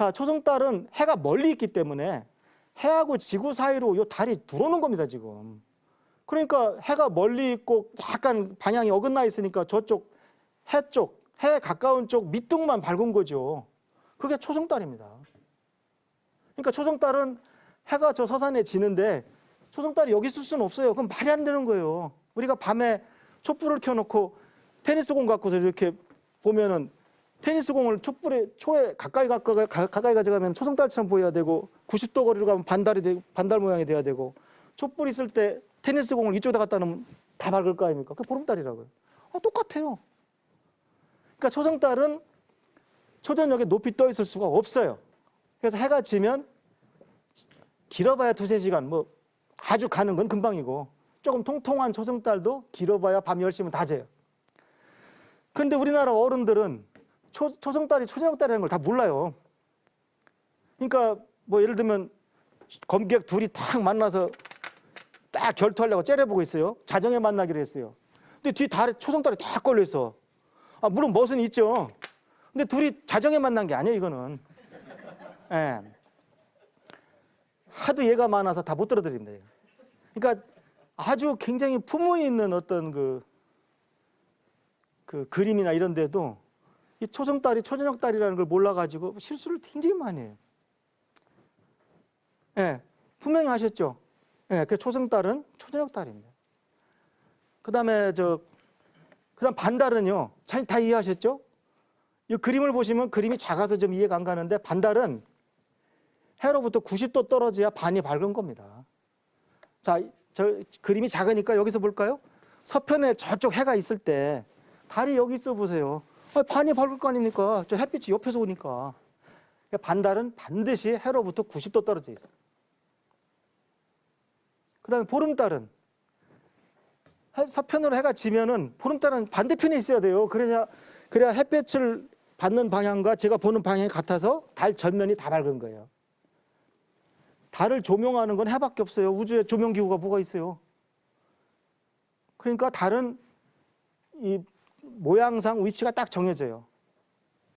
자, 초승달은 해가 멀리 있기 때문에 해하고 지구 사이로 요 달이 들어오는 겁니다, 지금. 그러니까 해가 멀리 있고 약간 방향이 어긋나 있으니까 저쪽 해 쪽, 해 가까운 쪽 밑둥만 밝은 거죠. 그게 초승달입니다. 그러니까 초승달은 해가 저 서산에 지는데 초승달이 여기 있을 수는 없어요. 그럼 말이 안 되는 거예요. 우리가 밤에 촛불을 켜놓고 테니스공 갖고서 이렇게 보면은 테니스 공을 촛불에 초에 가까이 가까이 가- 가까이 가져가면 초승달처럼 보여야 되고 90도 거리로 가면 반달이 되고 반달 모양이 돼야 되고 촛불 있을 때 테니스 공을 이쪽에다 갖다 놓으면 다 밝을 거 아닙니까? 그 보름달이라고요. 아, 똑같아요. 그러니까 초승달은 초저녁에 높이 떠 있을 수가 없어요. 그래서 해가 지면 길어봐야 두세 시간 뭐 아주 가는 건 금방이고 조금 통통한 초승달도 길어봐야 밤 10시면 다 져요. 근데 우리나라 어른들은 초, 초승달이 초저녁달이라는 걸 다 몰라요. 그러니까 뭐 예를 들면 검객 둘이 딱 만나서 딱 결투하려고 째려보고 있어요. 자정에 만나기로 했어요. 근데 뒤 달에 초승달이 딱 걸려 있어. 아, 물론 멋은 있죠. 근데 둘이 자정에 만난 게 아니에요, 이거는. 예. 하도 얘가 많아서 다 못 들어드립니다. 그러니까 아주 굉장히 품위 있는 어떤 그, 그 그림이나 이런 데도 이 초승달이 초저녁달이라는 걸 몰라가지고 실수를 굉장히 많이 해요. 예. 분명히 하셨죠? 예. 그 초승달은 초저녁달입니다. 그 다음에 저, 그 다음 반달은요. 잘 다 이해하셨죠? 이 그림을 보시면 그림이 작아서 좀 이해가 안 가는데 반달은 해로부터 90도 떨어져야 반이 밝은 겁니다. 자, 저 그림이 작으니까 여기서 볼까요? 서편에 저쪽 해가 있을 때 달이 여기 있어 보세요. 아, 반이 밝을 거 아닙니까? 저 햇빛이 옆에서 오니까. 그러니까 반달은 반드시 해로부터 90도 떨어져 있어. 그 다음에 보름달은 해- 서편으로 해가 지면은 보름달은 반대편에 있어야 돼요. 그래야 그래야 햇빛을 받는 방향과 제가 보는 방향이 같아서 달 전면이 다 밝은 거예요. 달을 조명하는 건 해밖에 없어요. 우주에 조명 기구가 뭐가 있어요? 그러니까 달은 이 모양상 위치가 딱 정해져요.